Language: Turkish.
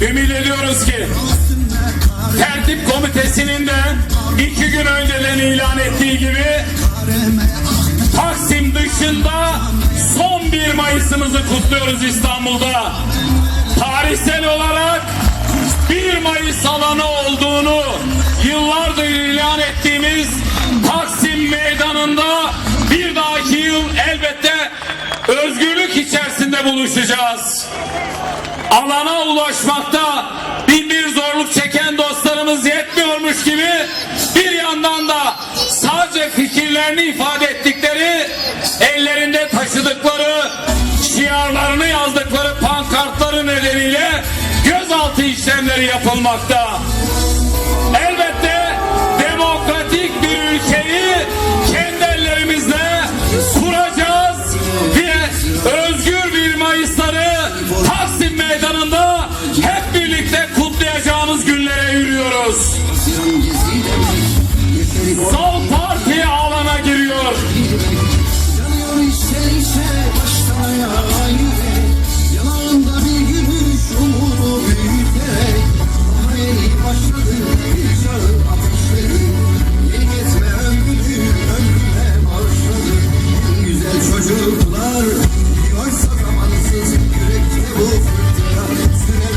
Ümit ediyoruz ki tertip komitesinin de iki gün önceden ilan ettiği gibi Taksim dışında son bir Mayıs'ımızı kutluyoruz İstanbul'da. Tarihsel olarak 1 Mayıs alanı olduğunu yıllardır ilan ettiğimiz Taksim Meydanı'nda bir dahaki yıl elbette özgürlük içerisinde buluşacağız. Alana ulaşmakta bin bir zorluk çeken dostlarımız yetmiyormuş gibi bir yandan da sadece fikirlerini ifade ettikleri ellerinde taşıdıkları şiarlarını yazdıkları pankartları nedeniyle gözaltı işlemleri yapılmakta. ediyoruz. Sol Parti alana giriyor. Çocuklar, diyorsa